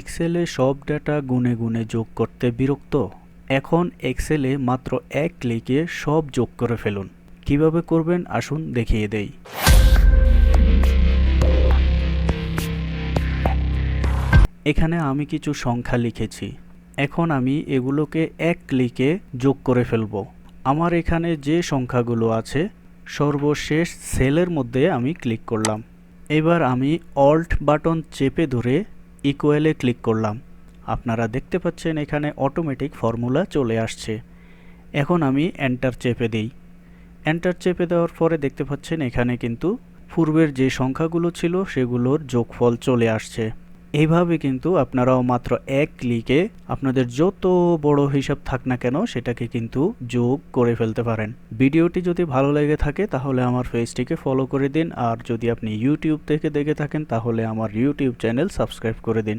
এক্সেলে সব ডাটা গুনে গুনে যোগ করতে বিরক্ত? এখন এক্সেলে মাত্র এক ক্লিকে সব যোগ করে ফেলুন। কীভাবে করবেন? আসুন দেখিয়ে দেই। এখানে আমি কিছু সংখ্যা লিখেছি। এখন আমি এগুলোকে এক ক্লিকে যোগ করে ফেলব। আমার এখানে যে সংখ্যাগুলো আছে, সর্বশেষ সেলের মধ্যে আমি ক্লিক করলাম। এবার আমি অল্ট বাটন চেপে ধরে ইকুয়ালে ক্লিক করলাম। আপনারা দেখতে পাচ্ছেন এখানে অটোমেটিক ফর্মুলা চলে আসছে। এখন আমি এন্টার চেপে দিই। এন্টার চেপে দেওয়ার পরে দেখতে পাচ্ছেন এখানে কিন্তু পূর্বের যে সংখ্যাগুলো ছিল সেগুলোর যোগফল চলে আসছে। এইভাবে কিন্তু আপনারাও মাত্র এক ক্লিকে আপনাদের যত বড় হিসাব থাক না কেন সেটাকে কিন্তু যোগ করে ফেলতে পারেন। ভিডিওটি যদি ভালো লেগে থাকে তাহলে আমার ফেসটিকে ফলো করে দিন, আর যদি আপনি ইউটিউব থেকে দেখে থাকেন তাহলে আমার ইউটিউব চ্যানেল সাবস্ক্রাইব করে দিন।